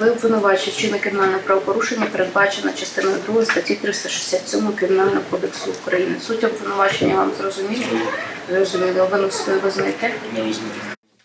Ви обвинувачуєте вчинне кримінальне правопорушення, передбачено частиною 2 статті 367 Кримінального кодексу України. Суть обвинувачення вам зрозуміло? Зрозуміло. Вину свою визнаєте?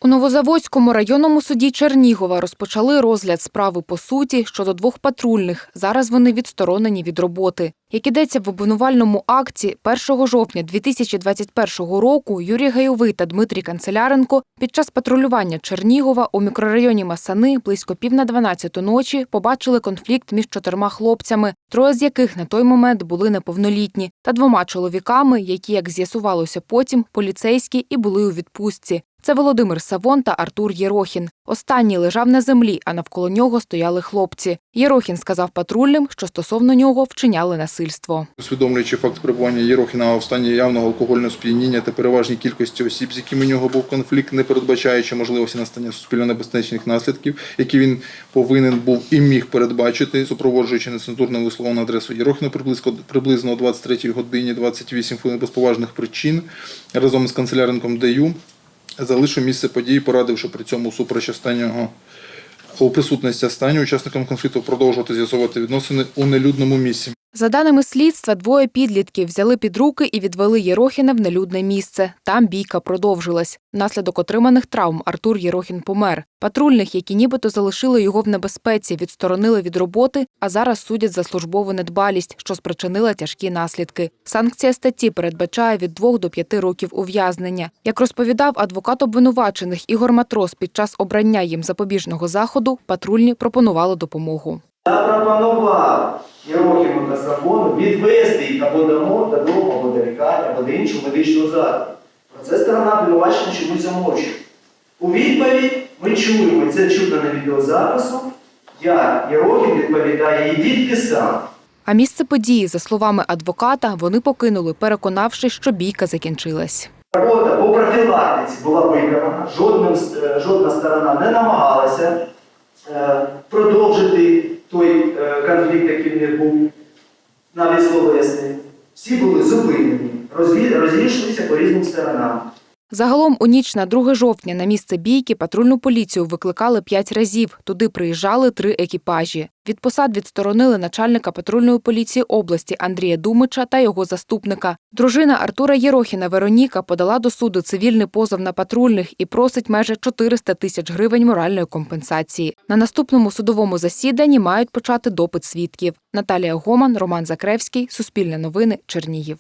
Новозаводському районному суді Чернігова розпочали розгляд справи по суті щодо двох патрульних. Зараз вони відсторонені від роботи. Як ідеться в обвинувальному акті, 1 жовтня 2021 року Юрій Гайовий та Дмитрій Канцеляренко під час патрулювання Чернігова у мікрорайоні Масани близько пів на 12 ночі побачили конфлікт між чотирма хлопцями, троє з яких на той момент були неповнолітні, та двома чоловіками, які, як з'ясувалося потім, поліцейські і були у відпустці. Це Володимир Савон та Артур Єрохін. Останній лежав на землі, а навколо нього стояли хлопці. Єрохін сказав патрульним, що стосовно нього вчиняли насильство. Усвідомлюючи факт перебування Єрохіна в стані явного алкогольного сп'яніння та переважній кількості осіб, з якими у нього був конфлікт, не передбачаючи можливості настання суспільно небезпечних наслідків, які він повинен був і міг передбачити, супроводжуючи нецензурне вислову на адресу Єрохіна приблизно, приблизно о 23 годині 28 хвилин без поважних причин разом з канцеляренком ДЮ залишу місце події, порадивши при цьому супереч останнього присутності останнього учасникам конфлікту продовжувати з'ясовувати відносини у нелюдному місці. За даними слідства, двоє підлітків взяли під руки і відвели Єрохіна в нелюдне місце. Там бійка продовжилась. Внаслідок отриманих травм Артур Єрохін помер. Патрульних, які нібито залишили його в небезпеці, відсторонили від роботи, а зараз судять за службову недбалість, що спричинила тяжкі наслідки. Санкція статті передбачає від 2 до 5 років ув'язнення. Як розповідав адвокат обвинувачених Ігор Матрос під час обрання їм запобіжного заходу, патрульні пропонували допомогу. Запропонував Єрохіму та Сафону відвести їх або дому, додому, або до лікарні, або до іншого медичного закладу. Про це сторона обвинувачення чомусь замовчує. У відповідь ми чуємо, це чутно на відеозапису, як Єрохім відповідає, ідіть сам. А місце події, за словами адвоката, вони покинули, переконавшись, що бійка закінчилась. Робота по профілактиці була виконана, е, жодна сторона не намагалася е, продовжити той е, конфлікт, який в них був навіть словесний. Всі були зупинені, розійшлися по різним сторонам. Загалом у ніч на 2 жовтня на місце бійки патрульну поліцію викликали п'ять разів. Туди приїжджали три екіпажі. Від посад відсторонили начальника патрульної поліції області Андрія Думича та його заступника. Дружина Артура Єрохіна Вероніка подала до суду цивільний позов на патрульних і просить майже 400 тисяч гривень моральної компенсації. На наступному судовому засіданні мають почати допит свідків. Наталія Гоман, Роман Закревський, Суспільне новини, Чернігів.